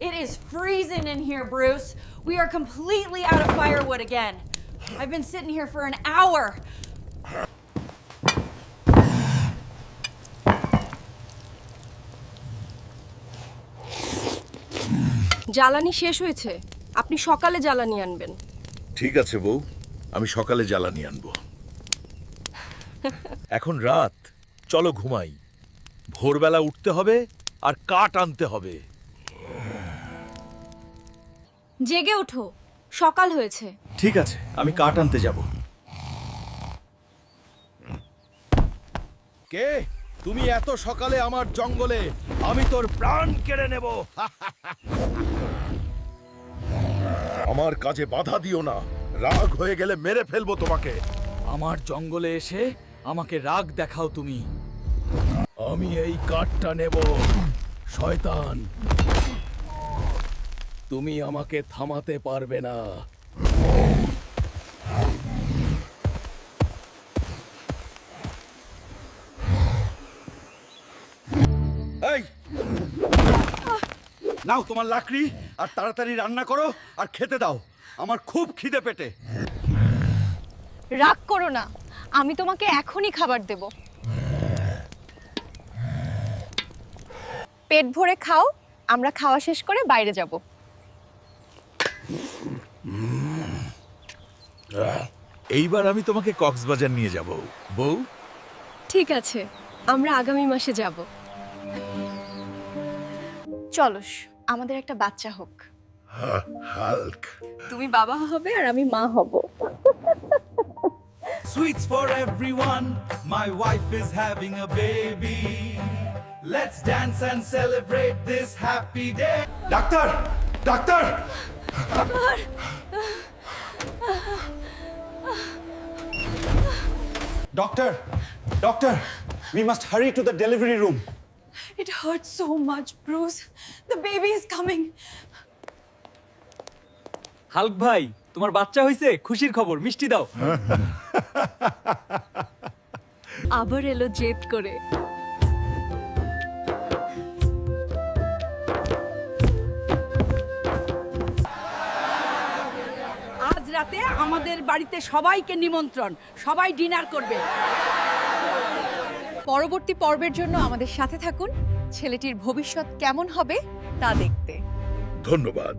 is freezing in here, Bruce. We are completely out of firewood again. I've been sitting here for an hour. জ্বালানি শেষ হয়েছে আপনি সকালে জ্বালানি আনবেন ঠিক আছে বউ আমি সকালে জ্বালানি আনব এখন রাত চলো ঘুমাই ভোরবেলা উঠতে হবে আর কাঠ আনতে হবে জেগে ওঠো। সকাল হয়েছে। ঠিক আছে আমি কাঠ আনতে যাব। কে? তুমি এত সকালে আমার জঙ্গলে আমি তোর প্রাণ কেড়ে নেব। আমার কাজে বাধা দিও না। রাগ হয়ে গেলে মেরে ফেলব তোমাকে। আমার জঙ্গলে এসে আমাকে রাগ দেখাও তুমি। আমি এই কাঠটা নেব। শয়তান। তুমি আমাকে থামাতে পারবে না। এই! নাও তোমার লাকড়ি আর তাড়াতাড়ি রান্না করো আর খেতে দাও। আমার খুব খিদে পেটে। রাগ করো না আমি তোমাকে এখনই খাবার দেব। পেট ভরে খাও আমরা খাওয়া শেষ করে বাইরে যাব। এইবার আমি তোমাকে কক্সবাজার নিয়ে যাব। বউ? ঠিক আছে আমরা আগামী মাসে যাব। চলস আমাদের একটা বাচ্চা হোক। হাল্ক। তুমি বাবা হবে আর আমি মা হব। Sweets for everyone. My wife is having a baby. Let's dance and celebrate this happy day. Doctor doctor Doctor, doctor, we must hurry to the delivery room. It hurts so much, Bruce. The baby is coming. Hulk ভাই তোমার বাচ্চা হয়েছে খুশির খবর মিষ্টি দাও আবার এলো জেদ করে রাতে আমাদের বাড়িতে সবাইকে নিমন্ত্রণ, সবাই ডিনার করবে। পরবর্তী পর্বের জন্য আমাদের সাথে থাকুন, ছেলেটির ভবিষ্যৎ কেমন হবে তা দেখতে। ধন্যবাদ।